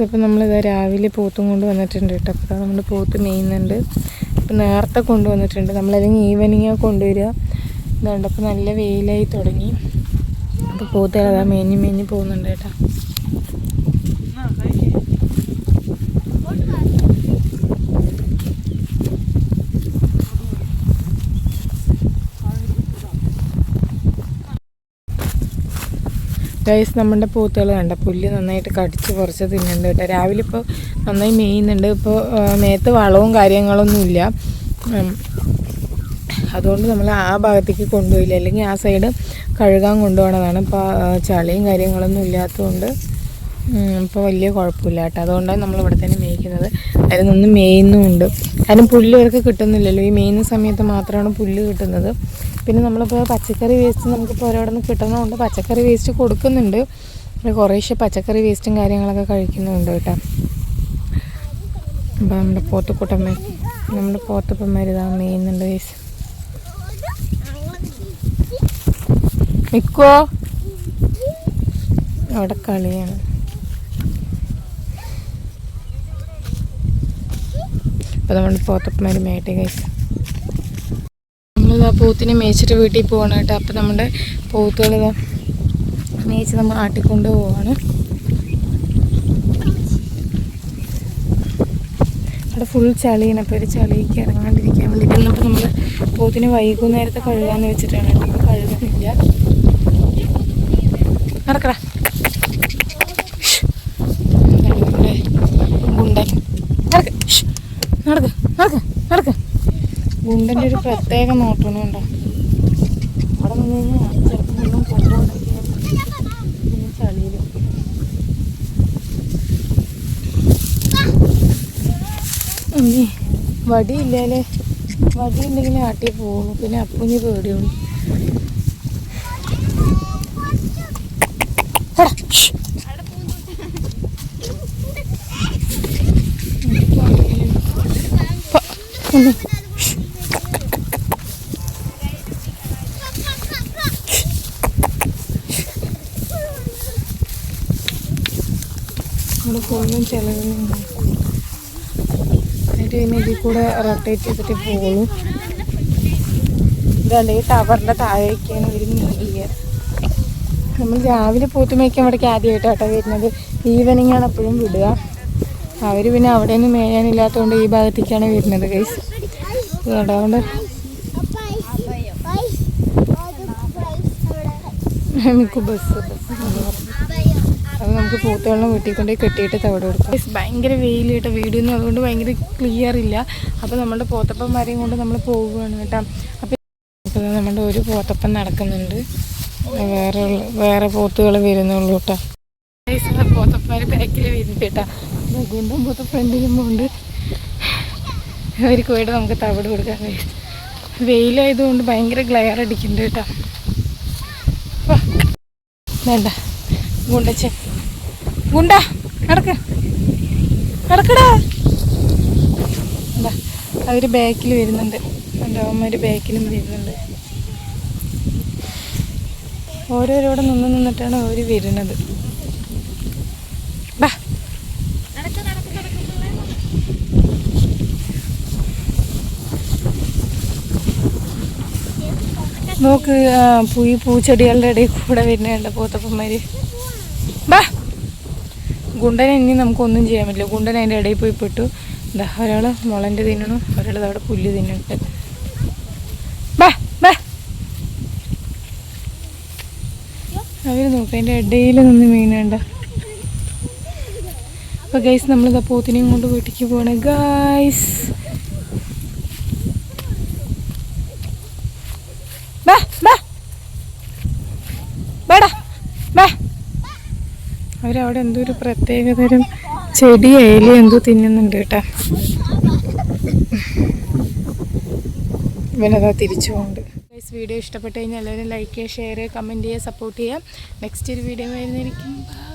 അപ്പോൾ നമ്മളിതാ രാവിലെ പോത്തും കൊണ്ട് വന്നിട്ടുണ്ട് കേട്ടോ. അപ്പോൾ നമ്മൾ പോത്ത് മേയുന്നുണ്ട് അപ്പോൾ നേരത്തെ കൊണ്ടുവന്നിട്ടുണ്ട് നമ്മളല്ലെങ്കിൽ ഈവനിങ്ങാണ് കൊണ്ടുവരിക. ഇതുണ്ട് അപ്പോൾ നല്ല വെയിലായി തുടങ്ങി. അപ്പോൾ പോത്തുകൾ അതാ മേഞ്ഞ് മേഞ്ഞ് പോകുന്നുണ്ട് കേട്ടോ. ഗൈസ് നമ്മുടെ പൂത്തുകൾ കണ്ട? പുല്ല് നന്നായിട്ട് കടിച്ച് കുറച്ച് തിന്നുന്നുണ്ട് കേട്ടോ. രാവിലെ ഇപ്പോൾ നന്നായി മേയുന്നുണ്ട്. ഇപ്പോൾ മേത്ത് വളവും കാര്യങ്ങളൊന്നുമില്ല. അതുകൊണ്ട് നമ്മൾ ആ ഭാഗത്തേക്ക് കൊണ്ടുപോയില്ല. അല്ലെങ്കിൽ ആ സൈഡ് കഴുകാൻ കൊണ്ടുപോകണതാണ്. ഇപ്പോൾ ചളിയും കാര്യങ്ങളൊന്നും ഇല്ലാത്തതുകൊണ്ട് ഇപ്പോൾ വലിയ കുഴപ്പമില്ല കേട്ടോ. അതുകൊണ്ടാണ് നമ്മൾ ഇവിടെ തന്നെ മേയ്ക്കുന്നത്. അതിൽ നിന്ന് മേയുന്നുമുണ്ട്. കാരണം പുല്ല് ഇവർക്ക് കിട്ടുന്നില്ലല്ലോ. ഈ മേയുന്ന സമയത്ത് മാത്രമാണ് പുല്ല് കിട്ടുന്നത്. പിന്നെ നമ്മളിപ്പോൾ പച്ചക്കറി വേസ്റ്റ് നമുക്കിപ്പോൾ ഓരോടെ നിന്ന് കിട്ടുന്നതുകൊണ്ട് പച്ചക്കറി വേസ്റ്റ് കൊടുക്കുന്നുണ്ട്. പിന്നെ കുറേശ്ശെ പച്ചക്കറി വേസ്റ്റും കാര്യങ്ങളൊക്കെ കഴിക്കുന്നുണ്ട് കേട്ടോ. അപ്പോൾ നമ്മുടെ പോത്തുക്കൂട്ടമ്മ നമ്മുടെ പോത്തപ്പന്മാർ ഇതാ മേയുന്നുണ്ട് വേസ്റ്റ് നിൽക്കുവോ അവിടെ കളിയാണ്. അപ്പോൾ നമ്മൾ പോത്തപ്പന്മാർ മേയട്ടെ കഴിച്ചു. നമ്മളിതാ പോത്തിനെ മേച്ചിട്ട് വീട്ടിൽ പോകണം കേട്ടോ. അപ്പോൾ നമ്മുടെ പോത്തുകൾ ഇതാ മേയിച്ച് നമ്മൾ ആട്ടിക്കൊണ്ട് പോവാണ്. അവിടെ ഫുൾ ചളിയാണ്. അപ്പോൾ ഒരു ചളിക്ക് ഇറങ്ങാണ്ടിരിക്കാൻ വേണ്ടിയിട്ട് ഇന്നിപ്പോൾ നമ്മൾ പോത്തിനെ വൈകുന്നേരത്തെ കഴുകാന്ന് വെച്ചിട്ടാണ് ഇപ്പോൾ കഴുകുന്നില്ല. നടക്കടാ ഇതാണ് നമ്മുടെ ഗുണ്ടൻ നടക്ക് ഷ്. നടക്ക് നടക്ക് നടക്ക്. ഗുണ്ടന്റെ ഒരു പ്രത്യേക നോട്ടമാണ് കണ്ടോ? അവിടെ നിന്ന് കഴിഞ്ഞാൽ ചിലപ്പോൾ ചളിയിലും. അമ്മേ വടിയില്ലാലേ വടിയുണ്ടെങ്കിൽ ആട്ടി പോകുള്ളൂ പിന്നെ അപ്പുഞ്ഞ് പേടിയുള്ളൂ എടാ, ഷ്. പ, ഒന്ന്. ഷ്. ഇവിടെ ഫുള്ളും ചിലവുണ്ട് എന്നിട്ട് ഇതിൽ കൂടെ റൊട്ടേറ്റ് ചെയ്തിട്ട് പോകുള്ളൂ ഇതല്ലേ ടവറിന്റെ താഴേക്കാണ് ഇവർ നീങ്ങിയ നമ്മൾ രാവിലെ പോത്ത് മേയ്ക്കാൻ ഇവിടേക്ക് ആദ്യമായിട്ടാട്ടോ വരുന്നത് ഈവനിങ് ആണ് എപ്പോഴും വിടുക അവർ പിന്നെ അവിടെ നിന്ന് മേയാനില്ലാത്തതുകൊണ്ട് ഈ ഭാഗത്തേക്കാണ് വരുന്നത് ഗൈസ് അതുകൊണ്ട് നമുക്ക് ബസ് അത് നമുക്ക് പൂത്തുവെള്ളം വീട്ടിൽ കൊണ്ടുപോയി കെട്ടിയിട്ട് തവിടെ കൊടുക്കും. ഭയങ്കര വെയിലിട്ട് വീടിന്ന് അതുകൊണ്ട് ഭയങ്കര ക്ലിയർ ഇല്ല. അപ്പോൾ നമ്മുടെ പോത്തപ്പന്മാരെയും കൊണ്ട് നമ്മൾ പോവുകയാണ് കേട്ടോ. അപ്പോൾ നമ്മുടെ ഒരു പോത്തപ്പൻ നടക്കുന്നുണ്ട്. വേറെ വേറെ പോത്തുകൾ വരുന്നുള്ളൂ കേട്ടോ. പോത്തപ്പന്മാർ ബാക്കിൽ വരുന്നുണ്ട് കേട്ടോ. ഗുണ്ടും പോത്ത ഫ്രണ്ടിലും ഉണ്ട്. അവർക്ക് പോയിട്ട് നമുക്ക് തവിട് കൊടുക്കാൻ കഴിയും. വെയിലായതുകൊണ്ട് ഭയങ്കര ഗ്ലെയർ അടിക്കുന്നുണ്ട് കേട്ടോ. വേണ്ട. ഗുണ്ടച്ച ഗുണ്ട നടക്ക്. നടക്കടാ. എന്താ? അവർ ബാക്കിൽ വരുന്നുണ്ട്. എന്റെ അവന്മാർ ബാക്കിലും വരുന്നുണ്ട്. ഓരോരോടെ നിന്ന് നിന്നിട്ടാണ് അവർ വരുന്നത് ബാ നോക്ക് ഈ പൂച്ചെടികളുടെ ഇടയിൽ കൂടെ വരുന്നുണ്ട് പോത്തപ്പന്മാര്. ബാ! ഗുണ്ടനെ ഇനി നമുക്കൊന്നും ചെയ്യാൻ പറ്റില്ല. ഗുണ്ടൻ അതിന്റെ ഇടയിൽ പോയി പെട്ടു. എന്താ ഒരാൾ മുളന്റെ തിന്നണു ഒരാൾ അവിടെ പുല്ല് തിന്നിട്ട് ബാ ബാ! അവർ നോക്ക് അതിന്റെ ഇടയിൽ നിന്ന് മീനുണ്ട് അപ്പോൾ ഗൈസ് നമ്മളിതാ പോത്തിനെയും കൊണ്ട് വീട്ടിലേക്ക് പോകണേ ഗൈസ് ബാ ബാ ബാടാ ബാ അവരവിടെ എന്തോ ഒരു പ്രത്യേകതരം ചെടി ഇല എന്തോ തിന്നുന്നുണ്ട് കേട്ടാ. ഇവനതാ തിരിച്ചു പോകുന്നുണ്ട് വീഡിയോ ഇഷ്ടപ്പെട്ട് കഴിഞ്ഞാൽ എല്ലാവരും ലൈക്ക് ചെയ്യുക ഷെയർ ചെയ്യുക കമന്റ് ചെയ്യുക സപ്പോർട്ട് ചെയ്യുക. നെക്സ്റ്റ് ഒരു വീഡിയോ വരുന്നതായിരിക്കും. ബൈ